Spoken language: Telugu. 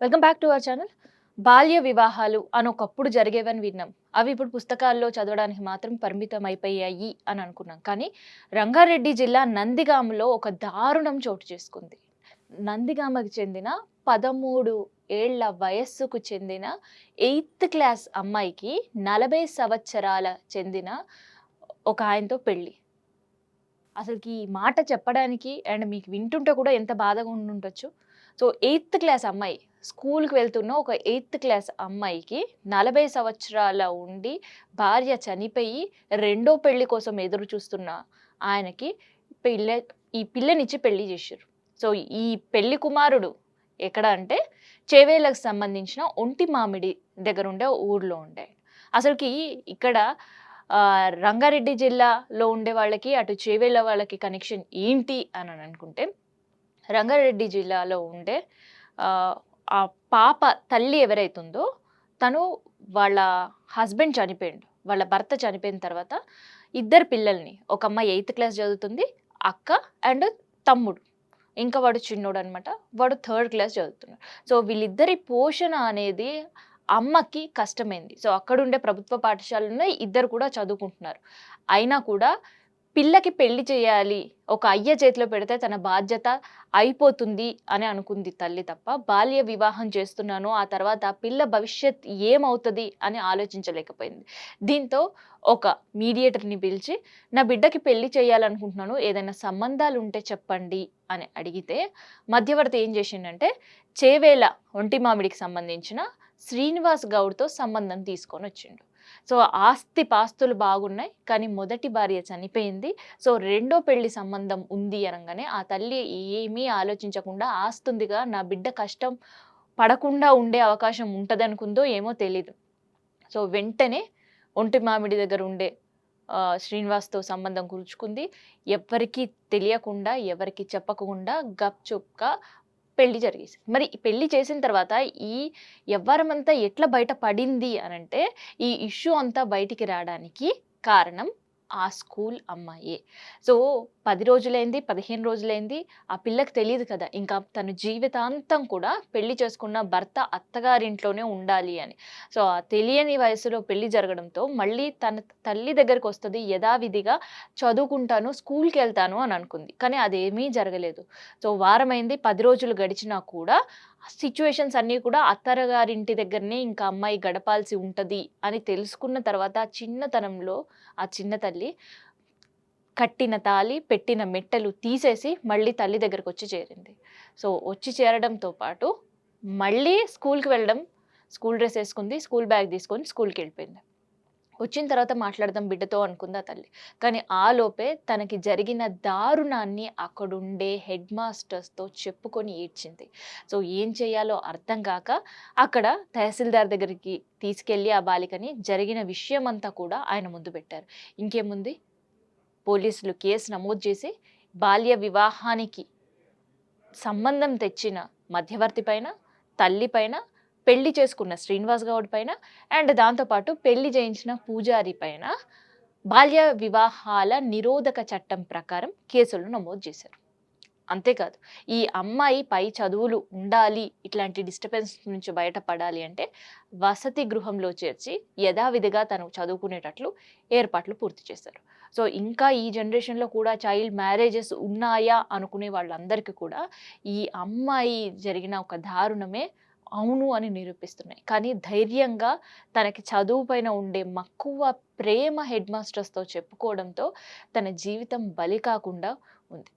Welcome back to our channel బాల్య వివాహాలు అని ఒకప్పుడు జరిగేవని విన్నాం. అవి ఇప్పుడు పుస్తకాల్లో చదవడానికి మాత్రం పరిమితం అయిపోయాయి అని అనుకున్నాం. కానీ రంగారెడ్డి జిల్లా నందిగామలో ఒక దారుణం చోటు చేసుకుంది. నందిగామకు చెందిన పదమూడు ఏళ్ళ వయస్సుకు చెందిన ఎయిత్ క్లాస్ అమ్మాయికి నలభై సంవత్సరాల చెందిన ఒక ఆయనతో పెళ్ళి. అసలుకి ఈ మాట చెప్పడానికి అండ్ మీకు వింటుంటే కూడా ఎంత బాధగా ఉండుంటొచ్చు సో ఎయిత్ క్లాస్ అమ్మాయి స్కూల్కి వెళ్తున్న ఒక ఎయిత్ క్లాస్ అమ్మాయికి నలభై సంవత్సరాల ఉండి భార్య చనిపోయి రెండో పెళ్ళి కోసం ఎదురు చూస్తున్న ఆయనకి పిల్ల ఈ పిల్లనిచ్చి పెళ్ళి చేశారు. సో ఈ పెళ్ళి కుమారుడు ఎక్కడ అంటే చేవేలకు సంబంధించిన ఒంటి మామిడి దగ్గర ఉండే ఊర్లో ఉండే. అసలుకి ఇక్కడ రంగారెడ్డి జిల్లాలో ఉండే వాళ్ళకి అటు చేవేళ్ళ వాళ్ళకి కనెక్షన్ ఏంటి అని అనుకుంటే రంగారెడ్డి జిల్లాలో ఉండే ఆ, పాప తల్లి ఎవరైతుందో తను వాళ్ళ హస్బెండ్ చనిపోయిండు. వాళ్ళ భర్త చనిపోయిన తర్వాత ఇద్దరు పిల్లల్ని ఒక అమ్మాయి ఎయిత్ క్లాస్ చదువుతుంది అక్క అండ్ తమ్ముడు. ఇంకా వాడు చిన్నోడు అనమాట వాడు థర్డ్ క్లాస్ చదువుతున్నాడు. సో వీళ్ళిద్దరి పోషణ అనేది అమ్మకి కష్టమైంది. సో అక్కడుండే ప్రభుత్వ పాఠశాలలో ఇద్దరు కూడా చదువుకుంటున్నారు. అయినా కూడా పిల్లకి పెళ్ళి చేయాలి ఒక అయ్య చేతిలో పెడితే తన బాధ్యత అయిపోతుంది అని అనుకుంది తల్లి తప్ప బాల్య వివాహం చేస్తున్నాను ఆ తర్వాత పిల్ల భవిష్యత్ ఏమవుతుంది అని ఆలోచించలేకపోయింది. దీంతో ఒక మీడియేటర్ని పిలిచి నా బిడ్డకి పెళ్ళి చేయాలనుకుంటున్నాను ఏదైనా సంబంధాలు ఉంటే చెప్పండి అని అడిగితే మధ్యవర్తి ఏం చేసిండంటే చేవేల ఒంటి మామిడికి సంబంధించిన శ్రీనివాస్ గౌడ్తో సంబంధం తీసుకొని వచ్చిండు. సో ఆస్తి పాస్తులు బాగున్నాయి కానీ మొదటి భార్య చనిపోయింది. సో రెండో పెళ్ళి సంబంధం ఉంది అనగానే ఆ తల్లి ఏమీ ఆలోచించకుండా ఆస్తుందిగా నా బిడ్డ కష్టం పడకుండా ఉండే అవకాశం ఉంటుంది అనుకుందో ఏమో తెలీదు. సో వెంటనే ఒంటి మామిడి దగ్గర ఉండే శ్రీనివాస్తో సంబంధం కుల్చుకుంది ఎవరికీ తెలియకుండా ఎవరికి చెప్పకుండా గప్చుప్గా పెళ్ళి జరిగేసి మరి పెళ్ళి చేసిన తర్వాత ఈ వ్యవహారమంతా ఎట్లా బయట పడింది అని అంటే ఈ ఇష్యూ అంతా బయటికి రావడానికి కారణం ఆ స్కూల్ అమ్మాయే. సో పది రోజులైంది పదిహేను రోజులైంది ఆ పిల్లకి తెలియదు కదా. ఇంకా తన జీవితాంతం కూడా పెళ్ళి చేసుకున్న భర్త అత్తగారింట్లోనే ఉండాలి అని. సో ఆ తెలియని వయసులో పెళ్ళి జరగడంతో మళ్ళీ తన తల్లి దగ్గరికి వస్తుంది యథావిధిగా చదువుకుంటాను స్కూల్కి వెళ్తాను అని అనుకుంది. కానీ అదేమీ జరగలేదు. సో వారమైంది పది రోజులు గడిచినా కూడా సిచ్యువేషన్స్ అన్నీ కూడా అత్తగారింటి దగ్గరనే ఇంకా అమ్మాయి గడపాల్సి ఉంటుంది అని తెలుసుకున్న తర్వాత ఆ చిన్నతనంలో ఆ చిన్న తల్లి కట్టిన తాలి పెట్టిన మెట్టలు తీసేసి మళ్ళీ తల్లి దగ్గరకు వచ్చి చేరింది. సో వచ్చి చేరడంతో పాటు మళ్ళీ స్కూల్కి వెళ్ళడం స్కూల్ డ్రెస్ వేసుకుంది స్కూల్ బ్యాగ్ తీసుకొని స్కూల్కి వెళ్ళిపోయింది. వచ్చిన తర్వాత మాట్లాడదాం బిడ్డతో అనుకుందా తల్లి. కానీ ఆ లోపే తనకి జరిగిన దారుణాన్ని అక్కడుండే హెడ్ మాస్టర్స్తో చెప్పుకొని ఏడ్చింది. సో ఏం చేయాలో అర్థం కాక అక్కడ తహసీల్దార్ దగ్గరికి తీసుకెళ్ళి ఆ బాలికని జరిగిన విషయం అంతా కూడా ఆయన ముందు పెట్టారు. ఇంకేముంది? పోలీసులు కేసు నమోదు చేసి బాల్య వివాహానికి సంబంధం తెచ్చిన మధ్యవర్తి పైన తల్లి పైన పెళ్ళి చేసుకున్న శ్రీనివాస్ గౌడ్ పైన అండ్ దాంతోపాటు పెళ్ళి చేయించిన పూజారి పైన బాల్య వివాహాల నిరోధక చట్టం ప్రకారం కేసులు నమోదు చేశారు. అంతేకాదు ఈ అమ్మాయి పై చదువులు ఉండాలి ఇట్లాంటి డిస్టర్బెన్స్ నుంచి బయటపడాలి అంటే వసతి గృహంలో చేర్చి యథావిధిగా తను చదువుకునేటట్లు ఏర్పాట్లు పూర్తి చేశారు. సో ఇంకా ఈ జనరేషన్లో కూడా చైల్డ్ మ్యారేజెస్ ఉన్నాయా అనుకునే వాళ్ళందరికీ కూడా ఈ అమ్మాయి జరిగిన ఒక దారుణమే అవును అని నిరూపిస్తున్నాయి. కానీ ధైర్యంగా తనకి చదువు పైన ఉండే మక్కువ ప్రేమ హెడ్ మాస్టర్స్తో చెప్పుకోవడంతో తన జీవితం బలి కాకుండా ఉంది.